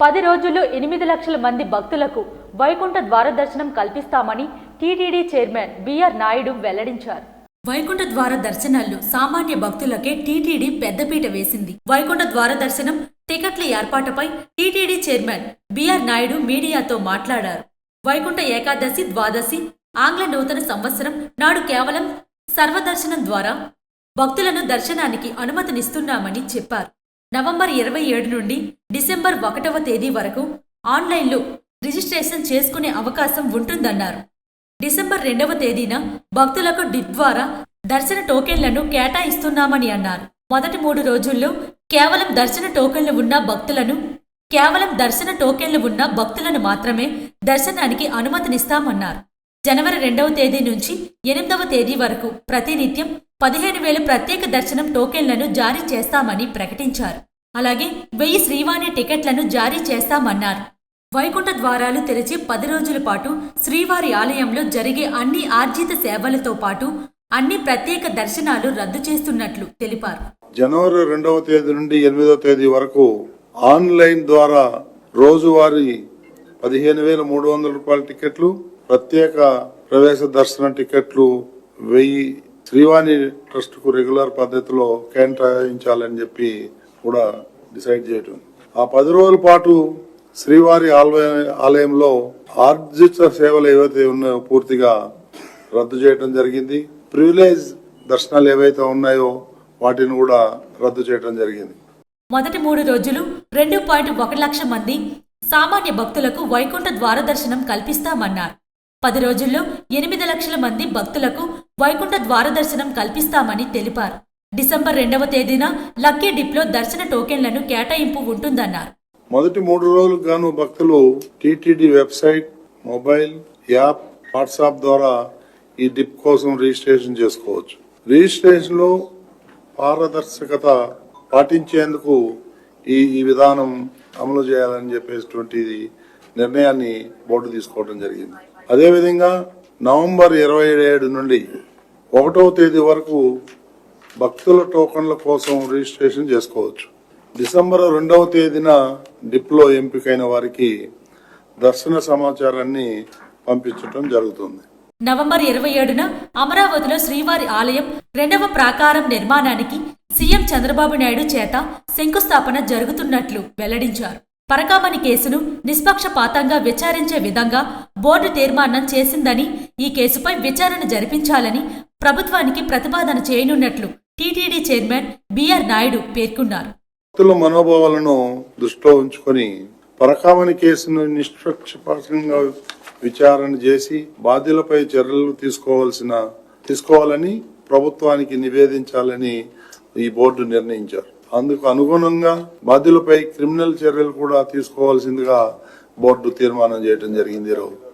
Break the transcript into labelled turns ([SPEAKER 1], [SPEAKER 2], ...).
[SPEAKER 1] పది రోజుల్లో ఎనిమిది లక్షల మంది భక్తులకు వైకుంఠ ద్వార దర్శనం కల్పిస్తామని టీటీడీ చైర్మన్ బిఆర్ నాయుడు వెల్లడించారు. వైకుంఠ ద్వార దర్శనాల్లో సామాన్య భక్తులకే టీటీడీ పెద్దపీట వేసింది. వైకుంఠ ద్వార దర్శనం టికెట్ల ఏర్పాటుపై టీటీడీ చైర్మన్ బిఆర్ నాయుడు మీడియాతో మాట్లాడారు. వైకుంఠ ఏకాదశి ద్వాదశి ఆంగ్ల నూతన సంవత్సరం నాడు కేవలం సర్వదర్శనం ద్వారా భక్తులను దర్శనానికి అనుమతినిస్తున్నామని చెప్పారు. నవంబర్ ఇరవై ఏడు నుండి డిసెంబర్ ఒకటవ తేదీ వరకు ఆన్లైన్లో రిజిస్ట్రేషన్ చేసుకునే అవకాశం ఉంటుందన్నారు. డిసెంబర్ రెండవ తేదీన భక్తులకు డిప్ ద్వారా దర్శన టోకెన్లను కేటాయిస్తున్నామని అన్నారు. మొదటి మూడు రోజుల్లో కేవలం దర్శన టోకెన్లు ఉన్న భక్తులను కేవలం దర్శన టోకెన్లు ఉన్న భక్తులను మాత్రమే దర్శనానికి అనుమతినిస్తామన్నారు. జనవరి రెండవ తేదీ నుంచి ఎనిమిదవ తేదీ వరకు ప్రతినిత్యం పదిహేను వేల ప్రత్యేక దర్శనం టోకెన్లను జారీ చేస్తామని ప్రకటించారు. అలాగే వెయ్యి శ్రీవాణి టికెట్లను జారీ చేస్తామన్నారు. వైకుంఠ ద్వారాలు తెరిచి పది రోజుల పాటు శ్రీవారి ఆలయంలో జరిగే అన్ని ఆర్జిత సేవలతో పాటు అన్ని ప్రత్యేక దర్శనాలు రద్దు చేస్తున్నట్లు తెలిపారు.
[SPEAKER 2] జనవరి రెండవ తేదీ నుండి ఎనిమిదవ తేదీ వరకు ఆన్లైన్ ద్వారా రోజువారీ పదిహేను వేల మూడు వందల రూపాయల టికెట్లు ప్రత్యేక ప్రవేశ దర్శన టికెట్లు వెయ్యి శ్రీవాణి ట్రస్ట్కు రెగ్యులర్ పద్ధతిలో కేటాయించాలని చెప్పి కూడా డిసైడ్ చేయటం. ఆ పది రోజుల పాటు శ్రీవారి ఆలయ- ఆలయంలో ఆర్జిత సేవలు ఏవైతే ఉన్నాయో పూర్తిగా రద్దు చేయడం జరిగింది. ప్రివిలేజ్ దర్శనాలు ఏవైతే ఉన్నాయో వాటిని కూడా రద్దు చేయడం జరిగింది.
[SPEAKER 1] మొదటి మూడు రోజులు రెండు పాయింట్ ఒక లక్ష మంది సామాన్య భక్తులకు వైకుంఠ ద్వార దర్శనం కల్పిస్తామన్నారు. పది రోజుల్లో ఎనిమిది లక్షల మంది భక్తులకు వైకుంఠ ద్వార దర్శనం కల్పిస్తామని తెలిపారు. డిసెంబర్ రెండవ తేదీన లక్కీ డిప్లో దర్శన టోకెన్లను కేటాయింపు ఉంటుందన్నారు.
[SPEAKER 2] మొదటి మూడు రోజులకు గాను భక్తులు TTD website mobile app WhatsApp ద్వారా ఈ డిప్ కోసం రిజిస్ట్రేషన్ చేసుకోవచ్చు. రిజిస్ట్రేషన్లో పారదర్శకత పాటించేందుకు ఈ ఈ విధానం అమలు చేయాలని చెప్పేటువంటి నిర్ణయాన్ని బోర్డు తీసుకోవడం జరిగింది. అదేవిధంగా నవంబర్ ఇరవై ఏడు నుండి ఒకటవ తేదీ వరకు భక్తుల టోకన్ల కోసం రిజిస్ట్రేషన్ చేసుకోవచ్చు. డిసెంబర్ రెండవ తేదీన డిప్లో ఎంపికైన వారికి దర్శన సమాచారాన్ని పంపించడం జరుగుతుంది.
[SPEAKER 1] నవంబర్ ఇరవై ఏడున అమరావతిలో శ్రీవారి ఆలయం రెండవ ప్రాకారం నిర్మాణానికి సీఎం చంద్రబాబు నాయుడు చేత శంకుస్థాపన జరుగుతున్నట్లు వెల్లడించారు. పరకామణి కేసును నిష్పక్షపాతంగా విచారించే విధంగా బోర్డు తీర్మానం చేసిందని ఈ కేసుపై విచారణ జరిపించాలని ప్రభుత్వానికి ప్రతిపాదన చేయనున్నట్లు టీటీడీ చైర్మన్ బిఆర్ నాయుడు పేర్కొన్నారు.
[SPEAKER 2] భక్తుల మనోభావాలను దృష్టిలో ఉంచుకొని పరకామణి కేసును నిష్పక్షపాతంగా విచారణ చేసి బాధ్యులపై చర్యలు తీసుకోవాల్సిన తీసుకోవాలని ప్రభుత్వానికి నివేదించాలని ఈ బోర్డు నిర్ణయించారు. అందుకు అనుగుణంగా బాధ్యులపై క్రిమినల్ చర్యలు కూడా తీసుకోవాల్సిందిగా బోర్డు తీర్మానం చేయడం జరిగింది ఈరోజు.